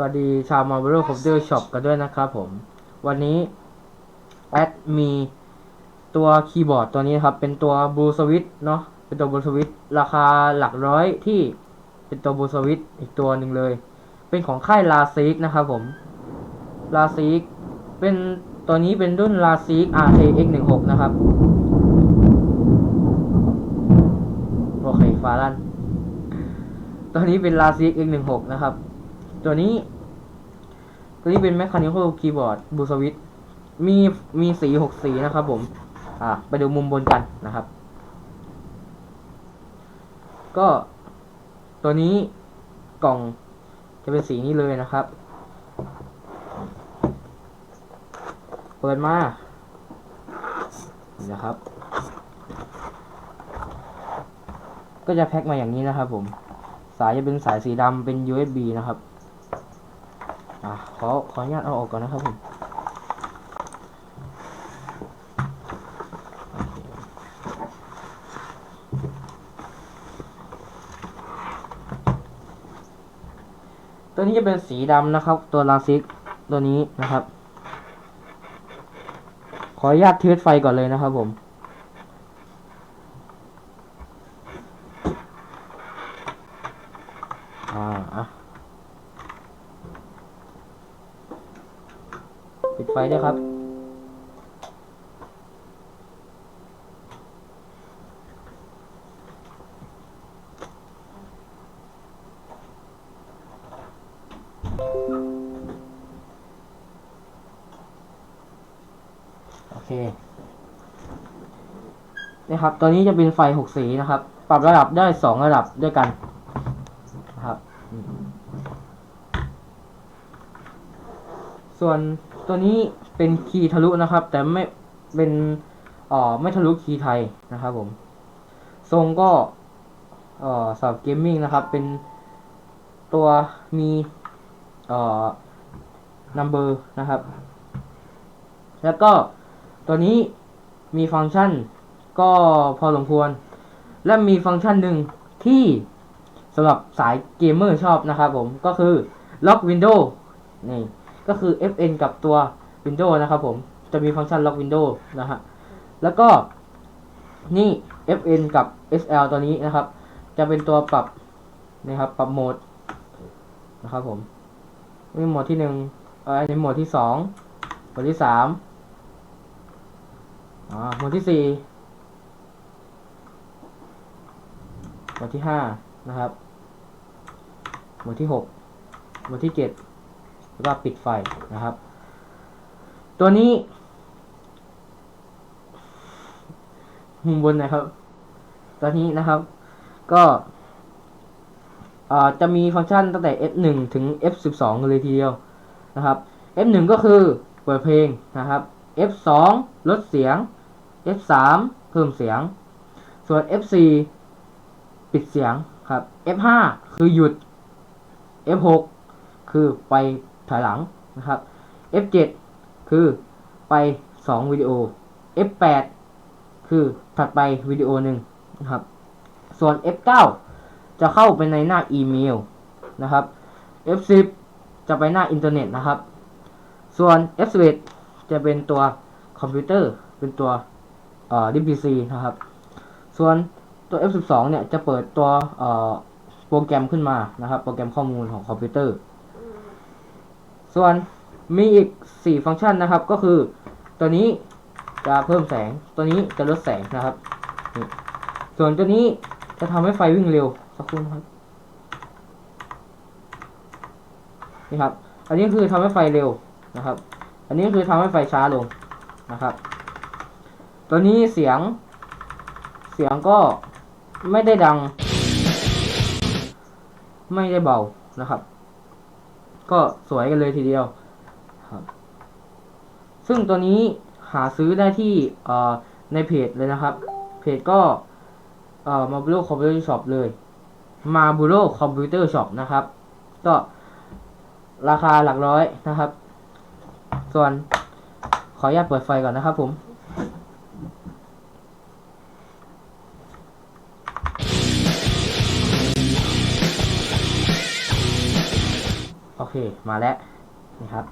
สวัสดีชาว Marvel Computer Shop กันด้วยนะครับผม วันนี้แอดมีตัวคีย์บอร์ดตัวนี้ครับ เป็นตัว Blue Switch เนาะเป็นตัว Blue Switch ราคาหลักร้อยที่เป็นตัว Blue Switch อีกตัวหนึ่งเลย เป็นของค่าย l a s i k นะครับผม l a s i k เป็นตัวนี้เป็นรุ่น l a s i k RTX16 นะครับ โอเคฟาลันตัวนี้เป็น l a s i k X16 นะครับ ตัวนี้ ตัวนี้เป็น Mechanical Keyboard Blue Switch มีมีสีหกสีนะครับผม อ่าไปดูมุมบนกันนะครับ ก็ตัวนี้กล่องจะเป็นสีนี้เลยนะครับ เปิดมานะครับ ก็จะแพ็คมาอย่างนี้นะครับผม สายจะเป็นสายสีดำเป็น USB นะครับ อะขอขออนุญาตเอาออกก่อนนะครับผมตัวนี้จะเป็นสีดำนะครับ ตัวลาซิกตัวนี้นะครับ ขออนุญาตเทสไฟก่อนเลยนะครับผม อ่าอะปิด ไฟด้วยครับ โอเคนี่ครับตัวนี้จะเป็นไฟหกสีนะครับ ปรับระดับได้สองระดับด้วยกันนะครับอืม ส่วนตัวนี้เป็นคีย์ทะลุนะครับ แต่ไม่เป็นอ่อไม่ทะลุคีย์ไทยนะครับผม ทรงก็อ่อสำหรับเกมมิ่งนะครับ เป็นตัวมีเอ่อ number นะครับ แล้วก็ตัวนี้มีฟังก์ชันก็พอสมควร และมีฟังก์ชันหนึ่งที่สำหรับสายเกมเมอร์ชอบนะครับผม ก็คือ Lock Window นี่ ก็คือ FN กับตัว Window นะครับผม จะมีฟังก์ชัน Lock Window นะฮะ แล้วก็นี่ FN กับ SL ตัวนี้นะครับ จะเป็นตัวปรับนะครับปรับโหมดนะครับผมนี่โหมดที่หนึ่งเอออันนี้โหมดที่สองโหมดที่สามอ่าโหมดที่สี่โหมดที่ห้านะครับโหมดที่หกโหมดที่เจ็ด แล้วก็ปิดไฟนะครับ ตัวนี้มุมบนนะครับ ตัวนี้นะครับ ก็จะมีฟังก์ชันตั้งแต่ F1 ถึง F12 เลยทีเดียวนะครับ F1 ก็คือเปิดเพลงนะครับ F2 ลดเสียง F3 เพิ่มเสียง ส่วน F4 ปิดเสียงครับ F5 คือหยุด F6 คือไป ถอยหลังนะครับ F7 คือไป 2 วิดีโอ F8 คือถัดไปวิดีโอหนึ่งนะครับ ส่วน F9 จะเข้าไปในหน้าอีเมลนะครับ F10 จะไปหน้าอินเทอร์เน็ตนะครับ ส่วน F11 จะเป็นตัวคอมพิวเตอร์เป็นตัวเอ่อ DPC นะครับ ส่วนตัว F12 เนี่ยจะเปิดตัวเอ่อโปรแกรมขึ้นมานะครับ โปรแกรมข้อมูลของคอมพิวเตอร์ ส่วนมีอีก 4 ฟังก์ชันนะครับ ก็คือตัวนี้จะเพิ่มแสง ตัวนี้จะลดแสงนะครับ ส่วนตัวนี้จะทำให้ไฟวิ่งเร็ว สักครู่นะครับ นี่ครับ อันนี้คือทำให้ไฟเร็วนะครับ อันนี้คือทำให้ไฟช้าลงนะครับ ตัวนี้เสียง เสียงก็ไม่ได้ดัง ไม่ได้เบานะครับ ก็สวยกันเลยทีเดียวครับ ซึ่งตัวนี้หาซื้อได้ที่ในเพจเลยนะครับ เพจก็เอ่อ Marlboro Computer Shop เลย Marlboro Computer Shop นะครับ ก็ราคาหลักร้อยนะครับ ส่วนขออนุญาตเปิดไฟก่อนนะครับผม เค มาแล้วนี่ครับ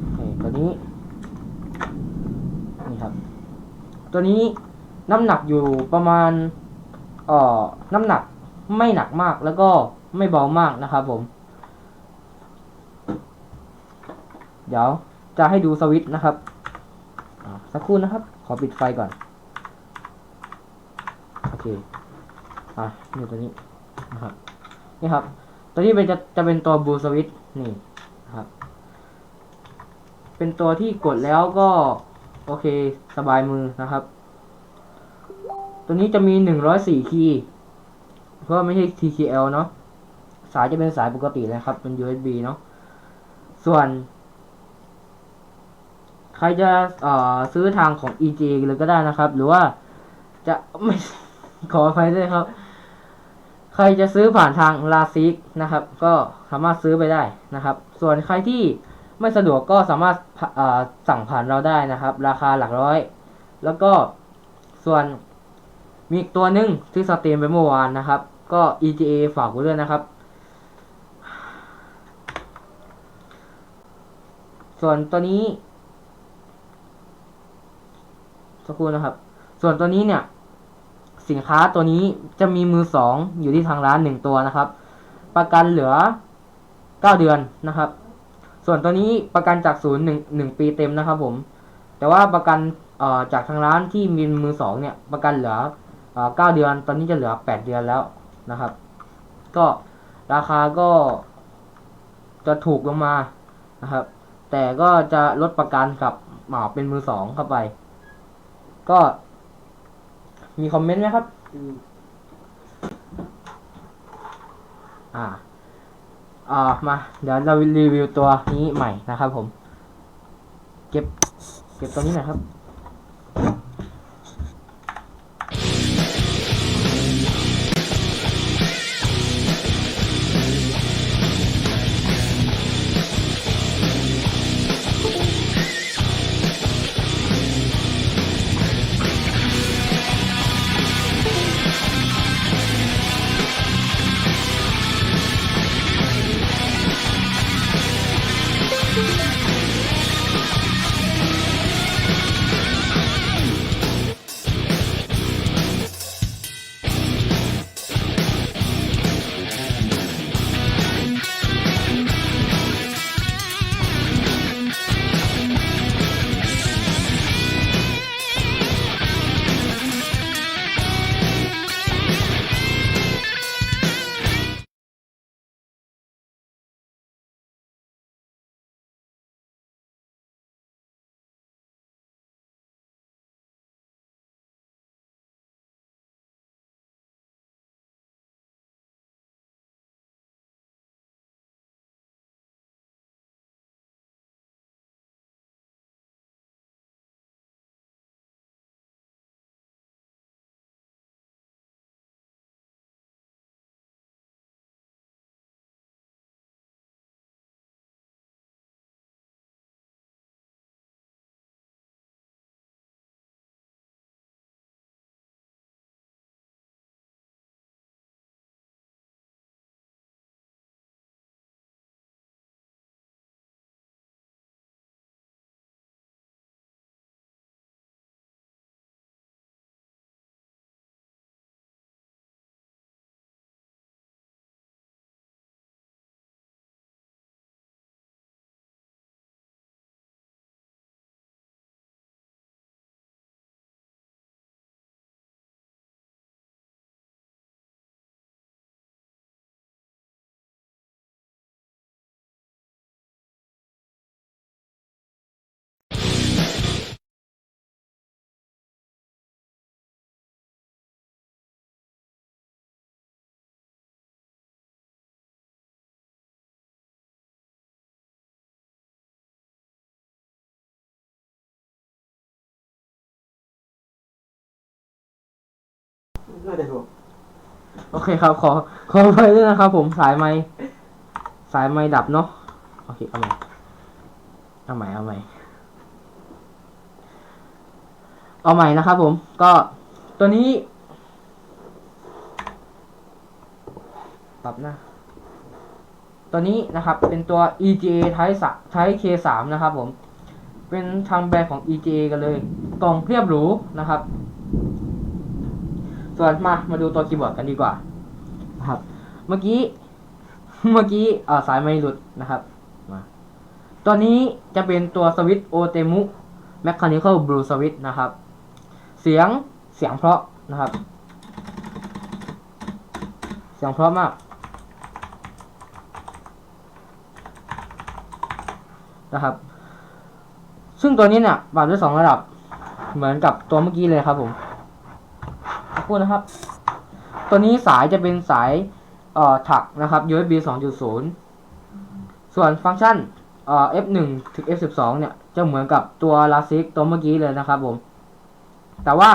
โอเคตัวนี้นี่ครับ ตัวนี้น้ำหนักอยู่ประมาณเอ่อน้ำหนักไม่หนักมากแล้วก็ไม่เบามากนะครับผม เดี๋ยวจะให้ดูสวิตช์นะครับสักครู่นะครับ ขอปิดไฟก่อน โอเค อะนี่ตัวนี้นะครับ นี่ครับ ตัวนี้เป็นจะจะเป็นตัวบูสวิตนี่ครับ เป็นตัวที่กดแล้วก็ โอเคสบายมือนะครับ ตัวนี้จะมีหนึ่งร้อยสี่คีย์เพราะว่าไม่ใช่ TKL เนาะสายจะเป็นสายปกตินะครับ เป็น USB เนาะส่วน ใครจะซื้อทางของ EJ เลยก็ได้นะครับ หรือว่าจะไม่ขออภัยด้วยครับ ใครจะซื้อผ่านทางลาซิกนะครับ ก็สามารถซื้อไปได้นะครับ ส่วนใครที่ไม่สะดวกก็สามารถสั่งผ่านเราได้นะครับ ราคาหลักร้อย แล้วก็ส่วนมีอีกตัวหนึ่งที่สตรีมไปเมื่อวานนะครับ ก็ EGA ฝากไว้ด้วยนะครับ ส่วนตัวนี้สักครู่นะครับ ส่วนตัวนี้เนี่ย สินค้าตัวนี้จะมีมือสองอยู่ที่ทางร้านหนึ่งตัวนะครับ ประกันเหลือเก้าเดือนนะครับ ส่วนตัวนี้ประกันจากศูนย์หนึ่งหนึ่งปีเต็มนะครับ ผม แต่ว่าประกันเอ่อจากทางร้านที่มีมือสองเนี่ยประกันเหลือเอ่อเก้าเดือน ตอนนี้จะเหลือแปดเดือนแล้วนะครับ ก็ราคาก็จะถูกลงมานะครับ แต่ก็จะลดประกันกับหมาเป็นมือสองเข้าไป ก็ มีคอมเมนต์ไหมครับ อ่า อ่า มา เดี๋ยวเรารีวิวตัวนี้ใหม่นะครับผม เก็บ เก็บตัวนี้หน่อยครับ น่าจะถูกโอเคครับ ขอ ขอไปด้วยนะครับ ผมสายไม้สายไม้ดับเนาะโอเคเอาใหม่เอาใหม่เอาใหม่เอาใหม่นะครับผมก็ตัวนี้ปรับหน้าตัวนี้นะครับเป็นตัว EGA Type 3 Type K3 นะครับผม เป็นทางแบรนด์ของ EGA กันเลย กล่องเรียบหรูนะครับ ส่วนมามาดูตัวคีย์บอร์ดกันดีกว่านะครับ เมื่อกี้ เมื่อกี้อาสายไม่หลุดนะครับมาตัวนี้จะเป็นตัวสวิตโอเตมุ Mechanical Blue Switch นะครับ เสียงเสียงเพราะนะครับ เสียงเพราะมากนะครับ ซึ่งตัวนี้เนี่ยปรับได้สองระดับเหมือนกับตัวเมื่อกี้เลยครับผม คุณนะครับ ตัวนี้สายจะเป็นสายเอ่อถักนะครับ USB 2.0 ส่วนฟังก์ชันเอ่อ F1 ถึง F12 เนี่ยจะเหมือนกับตัวลาซิกตัวเมื่อกี้เลยนะครับผม แต่ว่า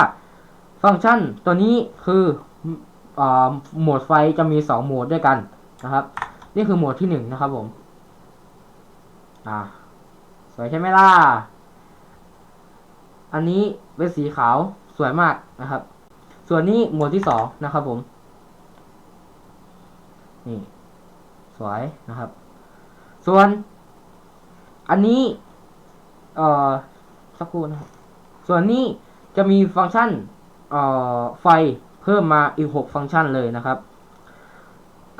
ฟังก์ชันตัวนี้คือเอ่อโหมดไฟจะมี 2 โหมดด้วยกันนะครับ นี่คือโหมดที่ 1 นะครับผม อ่าสวยใช่ไหมล่ะ อันนี้เป็นสีขาวสวยมากนะครับ ส่วนนี้หมวดที่สองนะครับผม นี่สวยนะครับ ส่วน อันนี้ เอ่อ สักครู่นะครับ ส่วนนี้จะมีฟังก์ชัน เอ่อ ไฟเพิ่มมาอีกหกฟังก์ชันเลยนะครับ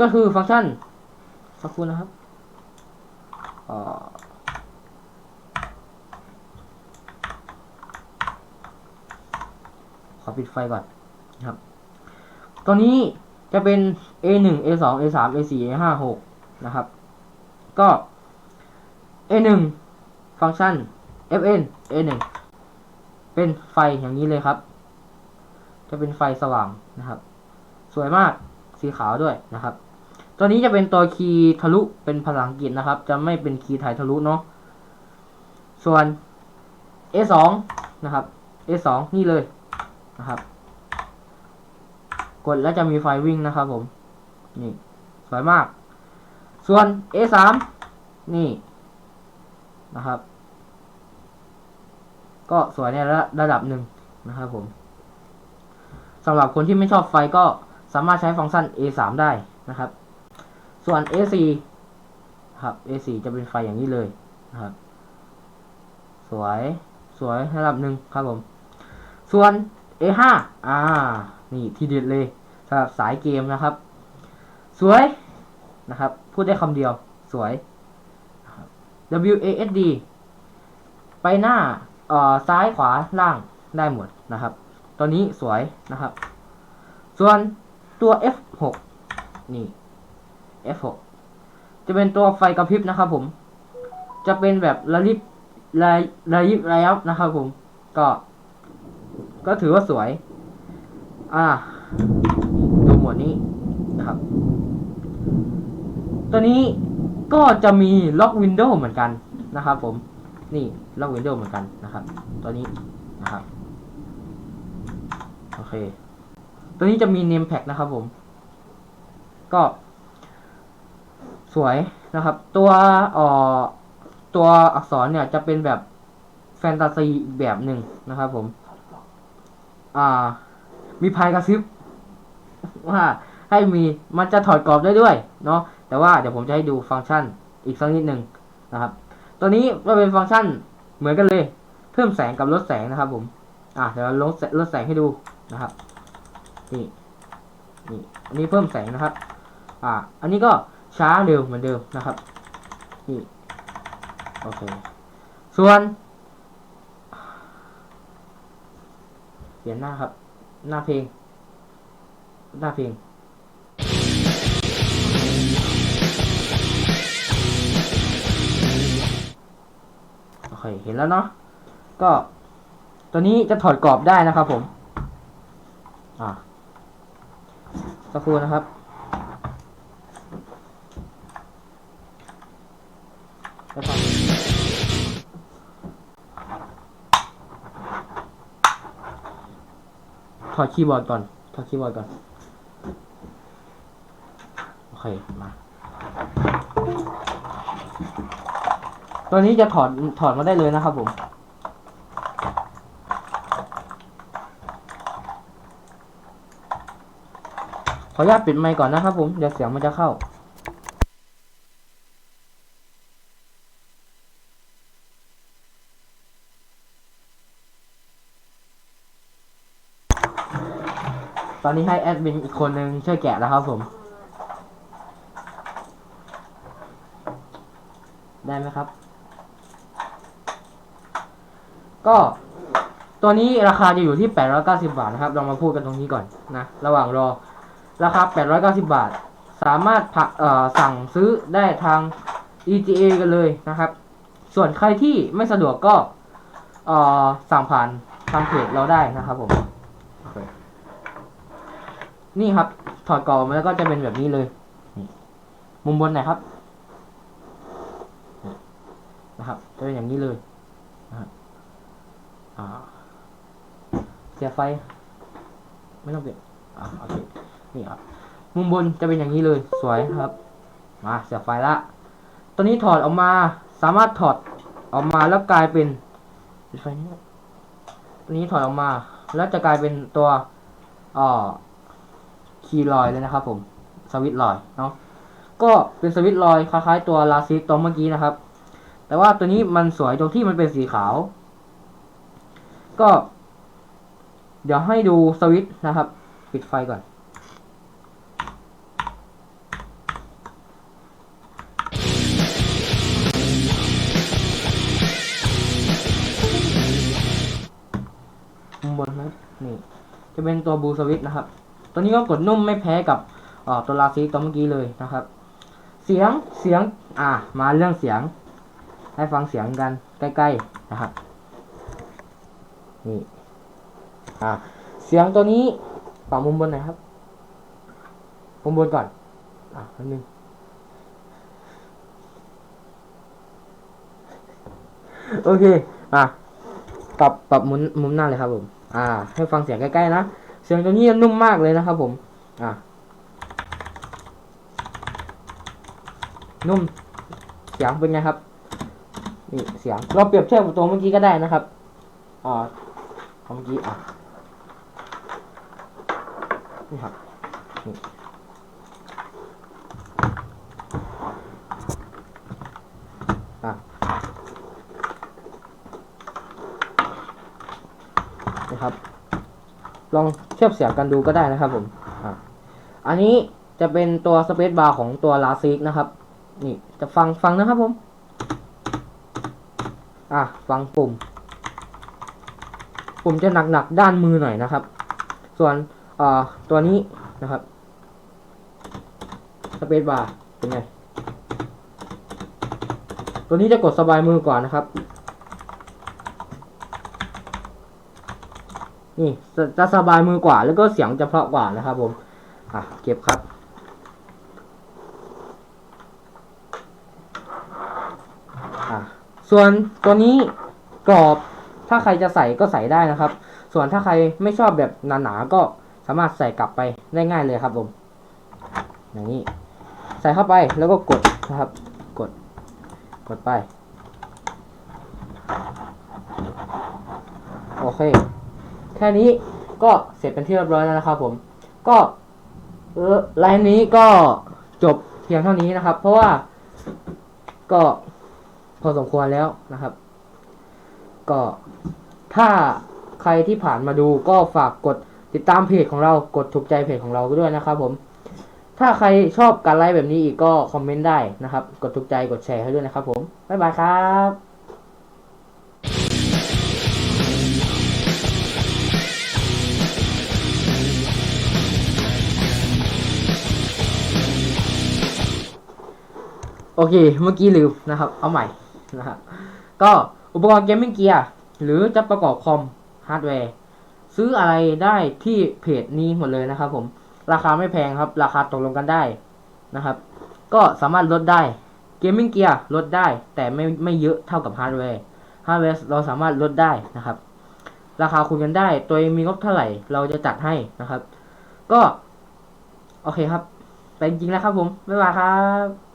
ก็คือฟังก์ชัน สักครู่นะครับ เอ่อขอปิดไฟก่อน ครับ ตัวนี้จะเป็น A1 A2 A3 A4 A5 6นะครับ ก็ A1 ฟังก์ชัน Fn A1 เป็นไฟอย่างนี้เลยครับ จะเป็นไฟสว่างนะครับ สวยมากสีขาวด้วยนะครับ ตัวนี้จะเป็นตัวคีย์ทะลุเป็นภาษาอังกฤษนะครับ จะไม่เป็นคีย์ไทยทะลุเนาะส่วน A2 นะครับ A2 นี่เลยนะครับ กดแล้วจะมีไฟวิ่งนะครับผมนี่สวยมาก ส่วน A3 นี่นะครับ ก็สวยในระระดับหนึ่งนะครับผมสำหรับคนที่ไม่ชอบไฟก็สามารถใช้ฟังก์ชัน A3 ได้นะครับ ส่วน A4 ครับ A4 จะเป็นไฟอย่างนี้เลยนะครับ สวยสวยระดับหนึ่งครับผม ส่วน A5 อ่า นี่ทีเด็ดเลย สำหรับสายเกมนะครับ สวยนะครับ พูดได้คำเดียว สวย WASD ไปหน้าเอ่อซ้ายขวาล่างได้หมดนะครับตัวนี้สวยนะครับ ส่วนตัว F6 นี่ F6 จะเป็นตัวไฟกระพริบนะครับผม จะเป็นแบบระลิบระระยิบระยับนะครับผม ก็ ก็ถือว่าสวย อ่า วนี้นะครับ ตัวนี้ก็จะมีล็อกวินโดว์เหมือนกันนะครับ ผมนี่ล็อกวินโดว์เหมือนกันนะครับ ตัวนี้นะครับโอเค ตัวนี้จะมี name pack นะครับผม ก็ สวยนะครับ ตัวอ่อตัวอักษรเนี่ยจะเป็นแบบแฟนตาซีอีกแบบหนึ่งนะครับผม อ่า มีพายกระซิบ ว่าให้มีมันจะถอดกรอบได้ด้วยเนาะแต่ว่าเดี๋ยวผมจะให้ดูฟังก์ชันอีกสักนิดหนึ่งนะครับ ตัวนี้ก็เป็นฟังก์ชันเหมือนกันเลย เพิ่มแสงกับลดแสงนะครับ ผมอ่าเดี๋ยวเราลดแสลดแสงให้ดูนะครับนี่นี่อันนี้เพิ่มแสงนะครับ อ่า อันนี้ก็ช้าเร็วเหมือนเดิมนะครับนี่โอเคส่วน เปลี่ยนหน้าครับ หน้าเพลง หน้าเพลงโอเคเห็นแล้วเนาะก็ตัวนี้จะถอดกรอบได้นะครับผม อ่าสักครู่นะครับแล้วก็ถอดคีย์บอร์ดก่อนถอดคีย์บอร์ดก่อน มาตัวนี้จะถอดถอดมาได้เลยนะครับผมถออนุญาตปิดไมค์ก่อนนะครับผมเดี๋ยวเสียงมันจะเข้าตอนนี้ให้แอดมินอีกคนนึงช่วยแกะแล้วครับผม ได้ไหมครับ ก็ตัวนี้ราคาจะอยู่ที่ 890 บาทนะครับเรามาพูดกันตรงนี้ก่อนนะ ระหว่างรอ ราคา 890 บาท สามารถผักเอ่อสั่งซื้อได้ทาง EGA กันเลยนะครับ ส่วนใครที่ไม่สะดวกก็เอ่อสั่งผ่านทางเพจเราได้นะครับผม นี่ครับ ถอดกรอบมาแล้วก็จะเป็นแบบนี้เลยนี่มุมบนไหนครับนี่ นะครับจะเป็นอย่างนี้เลยนะครับเสียไฟ ไม่ต้องเปลี่ยนอ่าโอเคนี่ครับมุมบนจะเป็นอย่างนี้เลยสวยครับมาเสียไฟละตัวนี้ถอดออกมาสามารถถอดออกมาแล้วกลายเป็นไฟนี้ตัวนี้ถอดออกมา แล้วจะกลายเป็นตัวอ่อคีย์ลอยเลยนะครับผมสวิตลอยเนาะก็เป็นสวิตลอยคล้ายๆตัวลาซิกตัวเมื่อกี้นะครับ แต่ว่าตัวนี้มันสวยตรงที่มันเป็นสีขาว ก็ เดี๋ยวให้ดูสวิตช์นะครับ ปิดไฟก่อน บนนะนี่ จะเป็นตัวบูสวิตนะครับ ตัวนี้ก็กดนุ่มไม่แพ้กับตัวลาซิกตัวเมื่อกี้เลยนะครับ เสียงเสียง อ่า มาเรื่องเสียง ให้ฟังเสียงกันใกล้ๆนะครับ นี่อ่าเสียงตัวนี้ปรับมุมบนหน่อยครับ มุมบนก่อน อะนิดนึงโอเค อะปรับปรับมุมมุมหน้าเลยครับผม อ่า ให้ฟังเสียงใกล้ๆนะ เสียงตัวนี้นุ่มมากเลยนะครับผม อ่านุ่ม เสียงเป็นไงครับ นี่เสียงเราเปรียบเทียบกับตัวเมื่อกี้ก็ได้นะครับอ่าของเมื่อกี้อะนี่ครับนี่อะนะครับ ลองเทียบเสียงกันดูก็ได้นะครับผมอะอันนี้จะเป็นตัวสเปซบาร์ของตัวลาซิกนะครับ นี่จะฟังฟังนะครับผม ฟังปุ่ม ปุ่มจะหนักๆด้านมือหน่อยนะครับ ส่วนตัวนี้นะครับสเปซบาร์เป็นไง ตัวนี้จะกดสบายมือกว่านะครับ นี่จะจะสบายมือกว่า แล้วก็เสียงจะเพราะกว่านะครับผม อะ เก็บครับ อะ ส่วนตัวนี้กรอบถ้าใครจะใส่ก็ใส่ได้นะครับ ส่วนถ้าใครไม่ชอบแบบหนาๆก็สามารถใส่กลับไปได้ง่ายเลยครับผมอย่างนี้ ใส่เข้าไปแล้วก็กดนะครับ กด กดไป โอเค แค่นี้ก็เสร็จเป็นที่เรียบร้อยแล้วนะครับผม ก็เออไลน์นี้ก็จบเพียงเท่านี้นะครับ เพราะว่าก็ พอสมควรแล้วนะครับ ก็ถ้าใครที่ผ่านมาดูก็ฝากกดติดตามเพจของเรากดถูกใจเพจของเราด้วยนะครับ ผม ถ้าใครชอบการไลฟ์แบบนี้อีกก็คอมเมนต์ได้นะครับ กดถูกใจกดแชร์ให้ด้วยนะครับ ผมบ๊ายบายครับโอเค เมื่อกี้ลืมนะครับ เอาใหม่ นะครับก็อุปกรณ์เกมมิ่งเกียร์หรือจะประกอบคอมฮาร์ดแวร์ซื้ออะไรได้ที่เพจนี้หมดเลยนะครับ ผมราคาไม่แพงครับ ราคาตกลงกันได้นะครับ ก็สามารถลดได้เกมมิ่งเกียร์ลดได้ แต่ไม่ไม่เยอะเท่ากับฮาร์ดแวร์ฮาร์ดแวร์เราสามารถลดได้นะครับ ราคาคุยกันได้ ตัวเองมีงบเท่าไหร่เราจะจัดให้นะครับ ก็ โอเคครับแต่จริงแล้วครับผม บ๊ายบายครับ